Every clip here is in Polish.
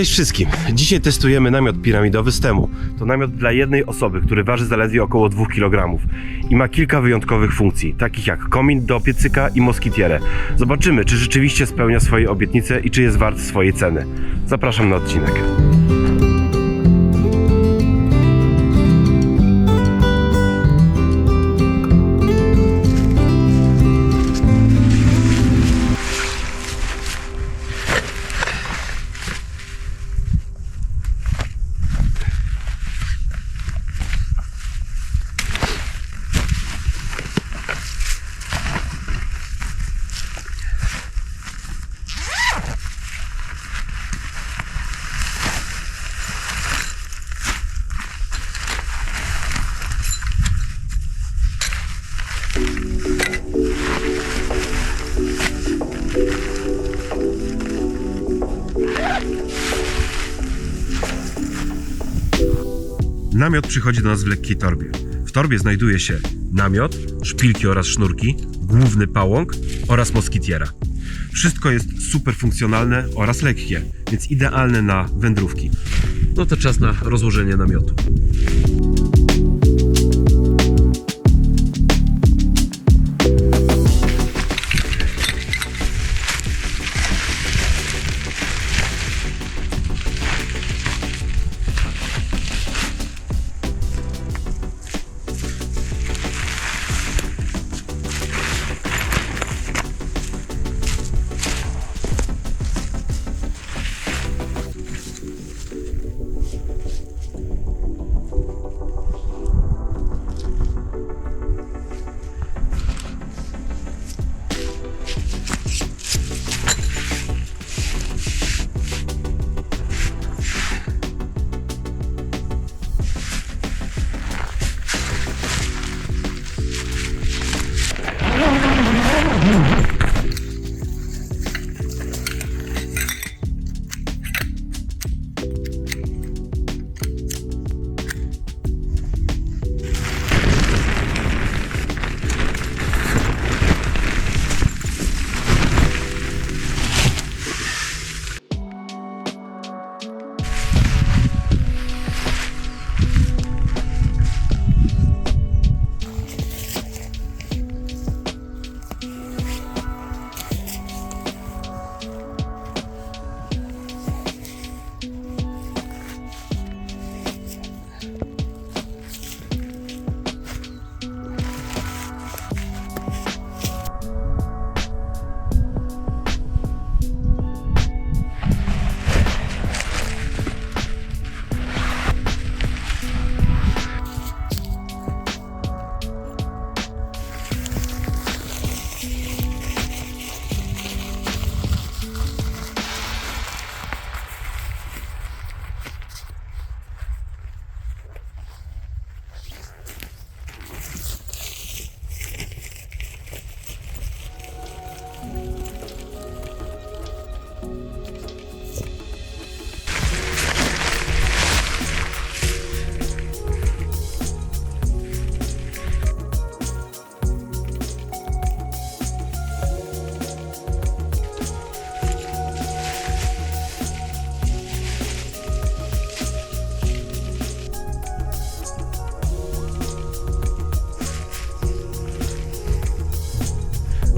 Cześć wszystkim. Dzisiaj testujemy namiot piramidowy z Temu. To namiot dla jednej osoby, który waży zaledwie około 2 kg i ma kilka wyjątkowych funkcji, takich jak komin do piecyka i moskitierę. Zobaczymy, czy rzeczywiście spełnia swoje obietnice i czy jest wart swojej ceny. Zapraszam na odcinek. Namiot przychodzi do nas w lekkiej torbie. W torbie znajduje się namiot, szpilki oraz sznurki, główny pałąk oraz moskitiera. Wszystko jest super funkcjonalne oraz lekkie, więc idealne na wędrówki. No to czas na rozłożenie namiotu.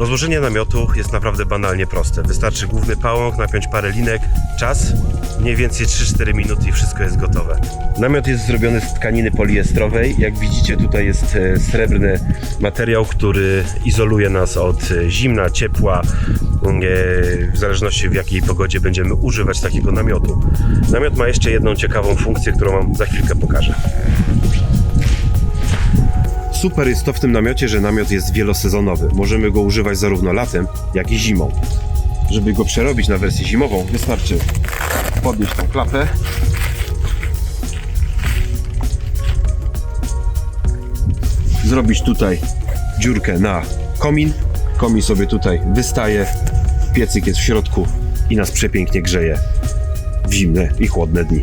Rozłożenie namiotu jest naprawdę banalnie proste. Wystarczy główny pałąk, napiąć parę linek, czas, mniej więcej 3-4 minuty i wszystko jest gotowe. Namiot jest zrobiony z tkaniny poliestrowej. Jak widzicie tutaj jest e, srebrny materiał, który izoluje nas od e, zimna, ciepła, e, w zależności w jakiej pogodzie będziemy używać takiego namiotu. Namiot ma jeszcze jedną ciekawą funkcję, którą Wam za chwilkę pokażę. Super jest to w tym namiocie, że namiot jest wielosezonowy. Możemy go używać zarówno latem, jak i zimą. Żeby go przerobić na wersję zimową, wystarczy podnieść tą klapę. Zrobić tutaj dziurkę na komin. Komin sobie tutaj wystaje, piecyk jest w środku i nas przepięknie grzeje w zimne i chłodne dni.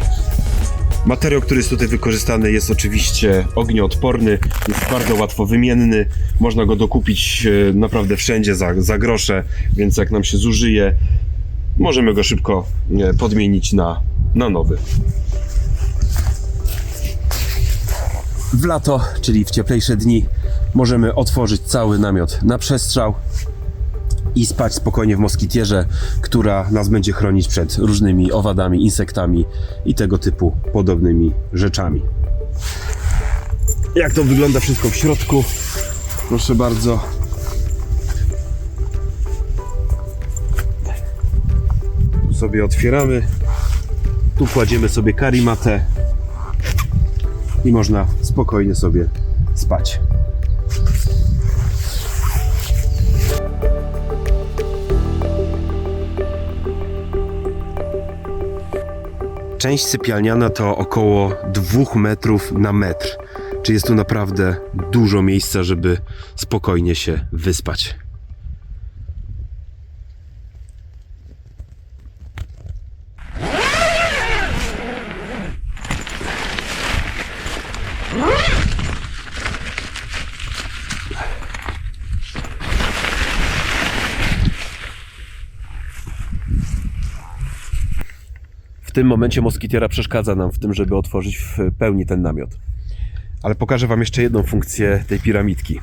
Materiał, który jest tutaj wykorzystany jest oczywiście ognioodporny, jest bardzo łatwo wymienny, można go dokupić e, naprawdę wszędzie za, za grosze, więc jak nam się zużyje, możemy go szybko e, podmienić na na nowy. W lato, czyli w cieplejsze dni, możemy otworzyć cały namiot na przestrzał i spać spokojnie w moskitierze, która nas będzie chronić przed różnymi owadami, insektami i tego typu podobnymi rzeczami. Jak to wygląda wszystko w środku? Proszę bardzo. Tu sobie otwieramy. Tu kładziemy sobie karimatę i można spokojnie sobie spać. Część sypialniana to około 2 metrów na metr. Czy jest tu naprawdę dużo miejsca, żeby spokojnie się wyspać. W tym momencie moskitiera przeszkadza nam w tym, żeby otworzyć w pełni ten namiot. Ale pokażę Wam jeszcze jedną funkcję tej piramidki.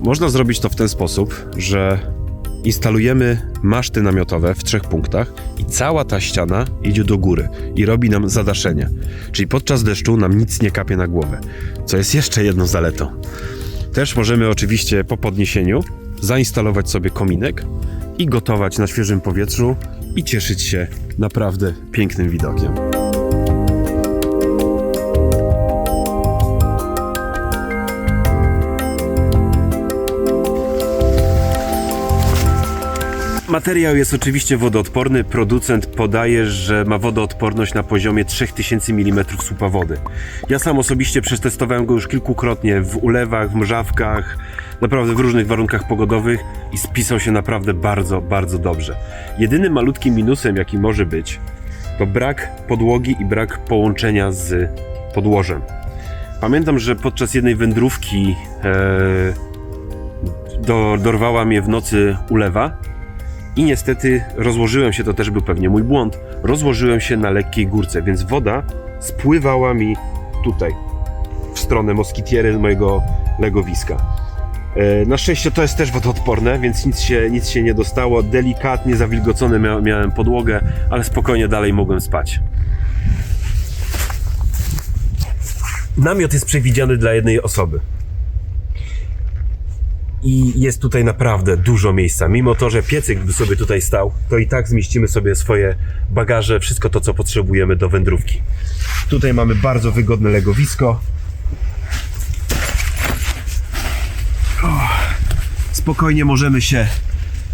Można zrobić to w ten sposób, że instalujemy maszty namiotowe w trzech punktach i cała ta ściana idzie do góry i robi nam zadaszenie. Czyli podczas deszczu nam nic nie kapie na głowę, co jest jeszcze jedną zaletą. Też możemy oczywiście po podniesieniu zainstalować sobie kominek i gotować na świeżym powietrzu i cieszyć się naprawdę pięknym widokiem. Materiał jest oczywiście wodoodporny. Producent podaje, że ma wodoodporność na poziomie 3000 mm słupa wody. Ja sam osobiście przetestowałem go już kilkukrotnie w ulewach, w mrzawkach, naprawdę w różnych warunkach pogodowych i spisał się naprawdę bardzo, bardzo dobrze. Jedynym malutkim minusem, jaki może być, to brak podłogi i brak połączenia z podłożem. Pamiętam, że podczas jednej wędrówki e, do, dorwała mnie w nocy ulewa i niestety rozłożyłem się, to też był pewnie mój błąd, rozłożyłem się na lekkiej górce, więc woda spływała mi tutaj, w stronę moskitiery mojego legowiska. E, Na szczęście to jest też wodoodporne, więc nic się, nic się nie dostało. Delikatnie zawilgocone mia miałem podłogę, ale spokojnie dalej mogłem spać. Namiot jest przewidziany dla jednej osoby. I jest tutaj naprawdę dużo miejsca. Mimo to, że piecyk by sobie tutaj stał, to i tak zmieścimy sobie swoje bagaże, wszystko to, co potrzebujemy do wędrówki. Tutaj mamy bardzo wygodne legowisko. Spokojnie możemy się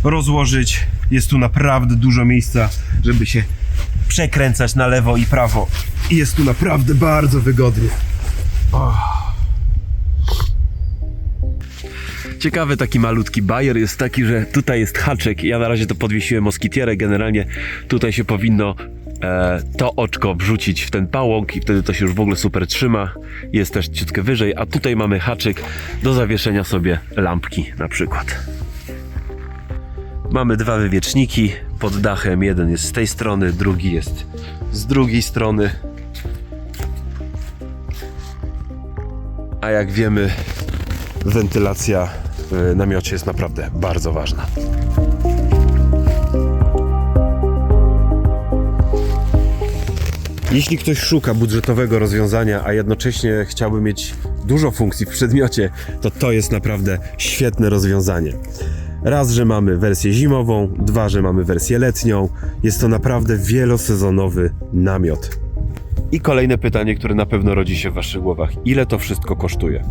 rozłożyć. Jest tu naprawdę dużo miejsca, żeby się przekręcać na lewo i prawo. I jest tu naprawdę bardzo wygodnie. Ciekawy taki malutki bajer jest taki, że tutaj jest haczyk. Ja na razie to podwiesiłem moskitierę. Generalnie tutaj się powinno to oczko wrzucić w ten pałąk i wtedy to się już w ogóle super trzyma. Jest też ciutkę wyżej, a tutaj mamy haczyk do zawieszenia sobie lampki na przykład. Mamy dwa wywieczniki pod dachem. Jeden jest z tej strony, drugi jest z drugiej strony. A jak wiemy, wentylacja w namiocie jest naprawdę bardzo ważna. Jeśli ktoś szuka budżetowego rozwiązania, a jednocześnie chciałby mieć dużo funkcji w przedmiocie, to to jest naprawdę świetne rozwiązanie. Raz, że mamy wersję zimową, dwa, że mamy wersję letnią. Jest to naprawdę wielosezonowy namiot. I kolejne pytanie, które na pewno rodzi się w Waszych głowach. Ile to wszystko kosztuje?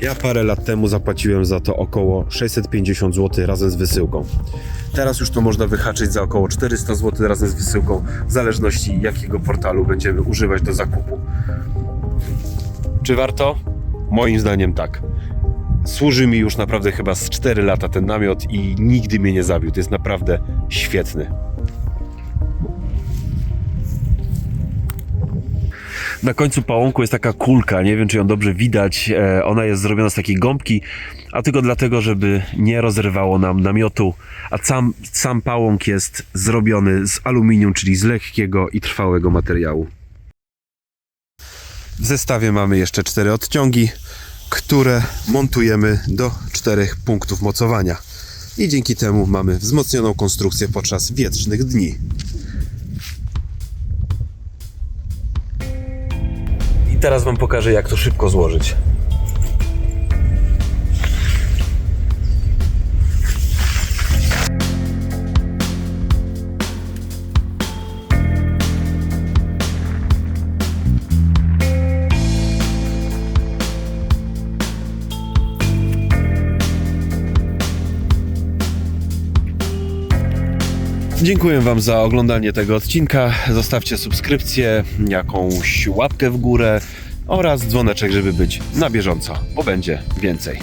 Ja parę lat temu zapłaciłem za to około 650 zł razem z wysyłką. Teraz już to można wyhaczyć za około 400 zł razem z wysyłką, w zależności jakiego portalu będziemy używać do zakupu. Czy warto? Moim zdaniem tak. Służy mi już naprawdę chyba z 4 lata ten namiot i nigdy mnie nie zabił. To jest naprawdę świetny. Na końcu pałąku jest taka kulka, nie wiem czy ją dobrze widać. E, Ona jest zrobiona z takiej gąbki, a tylko dlatego, żeby nie rozrywało nam namiotu. A sam, sam pałąk jest zrobiony z aluminium, czyli z lekkiego i trwałego materiału. W zestawie mamy jeszcze cztery odciągi, które montujemy do czterech punktów mocowania. I dzięki temu mamy wzmocnioną konstrukcję podczas wietrznych dni. Teraz Wam pokażę, jak to szybko złożyć. Dziękuję Wam za oglądanie tego odcinka. Zostawcie subskrypcję, jakąś łapkę w górę oraz dzwoneczek, żeby być na bieżąco, bo będzie więcej.